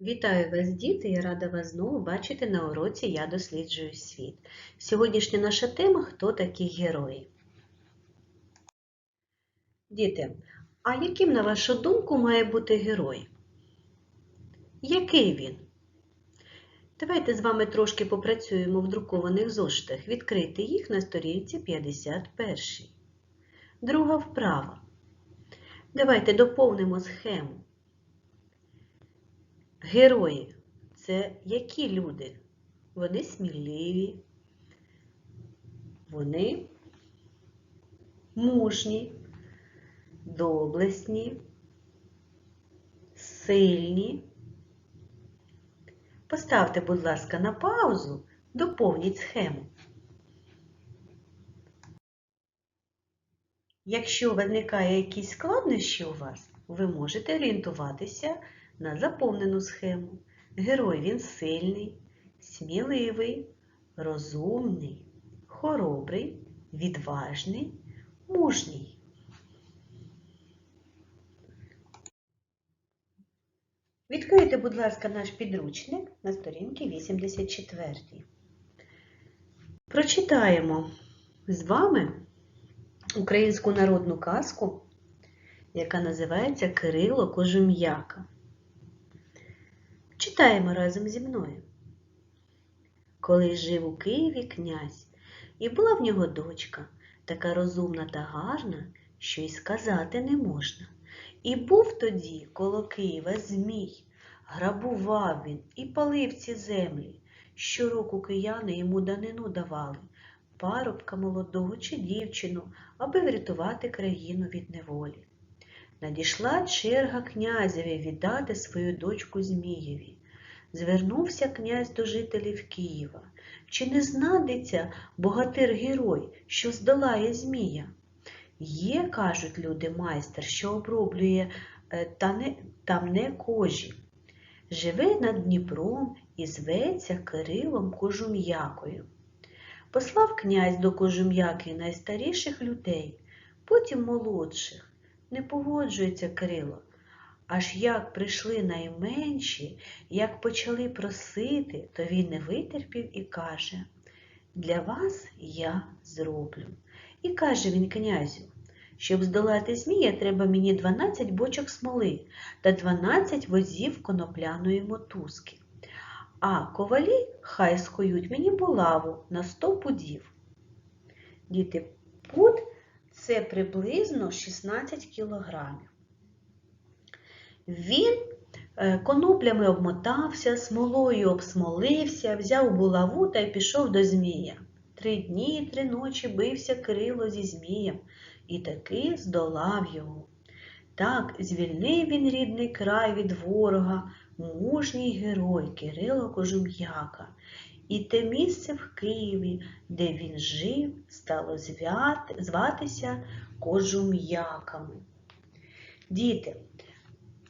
Вітаю вас, діти! Я рада вас знову бачити на уроці Я досліджую світ. Сьогоднішня наша тема Хто такі герої? Діти, а яким, на вашу думку, має бути герой? Який він? Давайте з вами трошки попрацюємо в друкованих зошитах. Відкрийте їх на сторінці 51. Друга вправа. Давайте доповнимо схему. Герої це які люди? Вони сміливі, вони мужні, доблесні, сильні. Поставте, будь ласка, на паузу, доповніть схему. Якщо виникає якісь складнощі у вас, ви можете орієнтуватися на заповнену схему. Герой він сильний, сміливий, розумний, хоробрий, відважний, мужній. Відкрийте, будь ласка, наш підручник на сторінці 84. Прочитаємо з вами українську народну казку, яка називається Кирило Кожум'яка. Читаємо разом зі мною. Колись жив у Києві князь, і була в нього дочка, така розумна та гарна, що й сказати не можна. І був тоді коло Києва Змій, грабував він і палив ці землі. Щороку кияни йому данину давали, парубка молодого чи дівчину, аби врятувати країну від неволі. Надійшла черга князеві віддати свою дочку Змієві. Звернувся князь до жителів Києва. Чи не знадиться богатир герой, що здолає Змія? Є, кажуть люди, майстер, що оброблює е, та не, там не кожі. Живе над Дніпром і зветься Кирилом Кожум'якою. Послав князь до Кожум'яки найстаріших людей, потім молодших не погоджується Кирило. Аж як прийшли найменші, як почали просити, то він не витерпів і каже Для вас я зроблю. І каже він князю, щоб здолати Змія, треба мені 12 бочок смоли та 12 возів конопляної мотузки. А ковалі хай скоють мені булаву на 100 пудів. Діти, це приблизно 16 кілограмів. Він е, коноплями обмотався, смолою обсмолився, взяв булаву та й пішов до Змія. Три дні і три ночі бився Кирило зі Змієм і таки здолав його. Так звільнив він рідний край від ворога, мужній герой Кирило Кожум'яка. І те місце в Києві, де він жив, стало зватися Кожум'яками. Діти,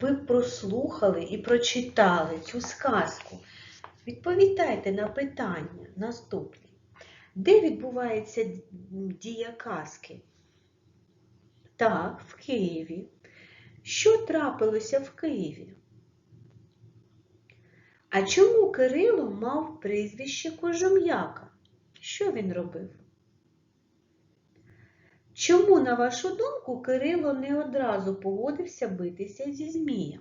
ви прослухали і прочитали цю сказку. Відповідайте на питання наступні. Де відбувається дія казки? Так, в Києві. Що трапилося в Києві? А чому Кирило мав прізвище Кожум'яка? Що він робив? Чому, на вашу думку, Кирило не одразу погодився битися зі Змієм?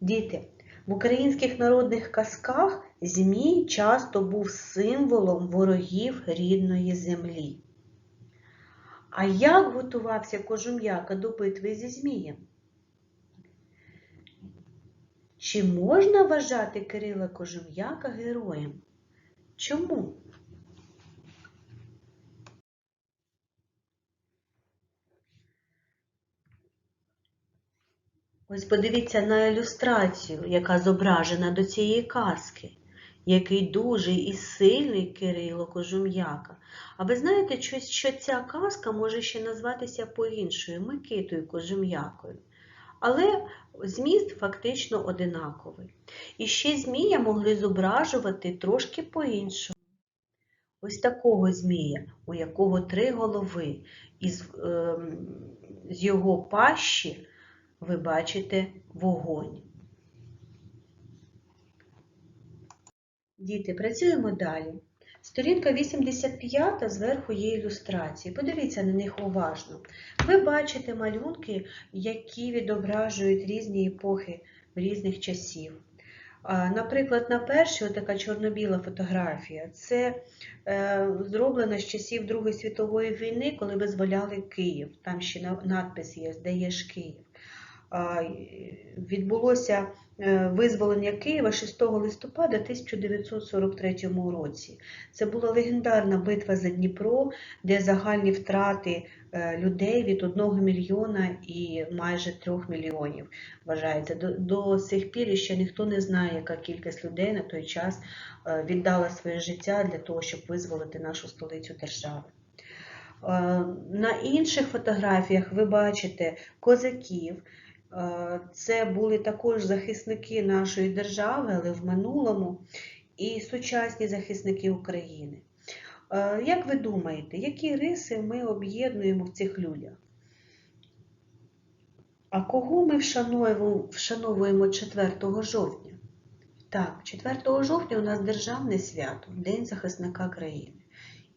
Діти, в українських народних казках Змій часто був символом ворогів рідної землі. А як готувався Кожум'яка до битви зі Змієм? Чи можна вважати Кирила Кожум'яка героєм? Чому? Ось подивіться на ілюстрацію, яка зображена до цієї казки, який дуже і сильний Кирило Кожум'яка. А ви знаєте, що ця казка може ще назватися по-іншою Микитою Кожум'якою. Але зміст фактично одинаковий. І ще змія могли зображувати трошки по-іншому. Ось такого змія, у якого три голови, і з, е, з його пащі ви бачите вогонь. Діти, працюємо далі. Сторінка 85 зверху є ілюстрації. Подивіться на них уважно. Ви бачите малюнки, які відображують різні епохи різних часів. Наприклад, на першій така чорно-біла фотографія. Це е, зроблено з часів Другої світової війни, коли визволяли Київ. Там ще надпис є, здаєш Київ. А, й- Відбулося е, визволення Києва 6 листопада 1943 році. Це була легендарна битва за Дніпро, де загальні втрати е, людей від 1 мільйона і майже 3 мільйонів вважається. До, до сих пір ще ніхто не знає, яка кількість людей на той час е, віддала своє життя для того, щоб визволити нашу столицю держави. На інших фотографіях ви бачите козаків. Е, Це були також захисники нашої держави, але в минулому, і сучасні захисники України. Е, Як ви думаєте, які риси ми об'єднуємо в цих людях? А кого ми вшановуємо, вшановуємо 4 жовтня? Так, 4 жовтня у нас державне свято, День захисника країни.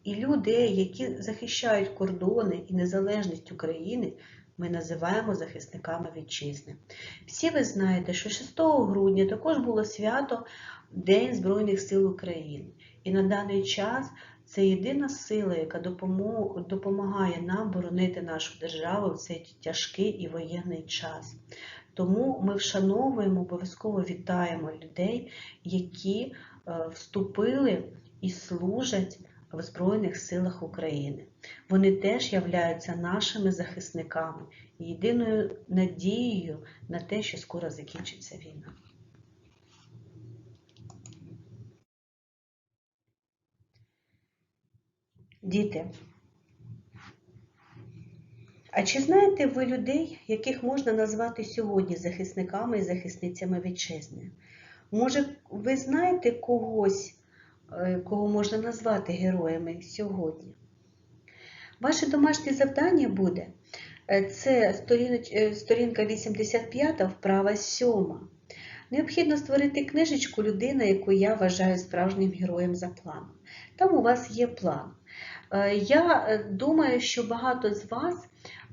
І людей, які захищають кордони і незалежність України, ми називаємо захисниками вітчизни. Всі ви знаєте, що 6 грудня також було свято День Збройних сил України. І на даний час це єдина сила, яка допомагає нам боронити нашу державу в цей тяжкий і воєнний час. Тому ми вшановуємо, обов'язково вітаємо людей, які е, вступили і служать в Збройних силах України. Вони теж являються нашими захисниками і єдиною надією на те, що скоро закінчиться війна. Діти, а чи знаєте ви людей, яких можна назвати сьогодні захисниками і захисницями вітчизни? Може, ви знаєте когось, кого можна назвати героями сьогодні? Ваше домашнє завдання буде е, це е, сторінка 85, вправа 7. Необхідно створити книжечку людина, яку я вважаю справжнім героєм за планом. Там у вас є план. Е, Я е, думаю, що багато з вас,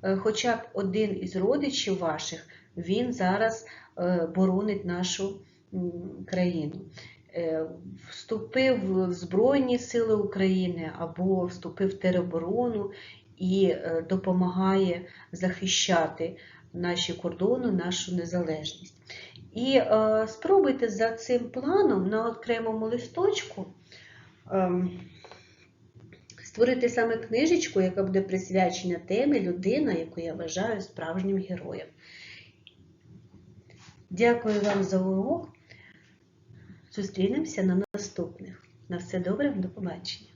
е, хоча б один із родичів ваших, він зараз е, боронить нашу країну. Е, Вступив в Збройні Сили України або вступив в тероборону і е, допомагає захищати наші кордони, нашу незалежність. І е, спробуйте за цим планом на окремому листочку. ем, створити саме книжечку, яка буде присвячена темі людина, яку я вважаю справжнім героєм. Дякую вам за урок. Зустрінемося на наступних. На все добре, до побачення.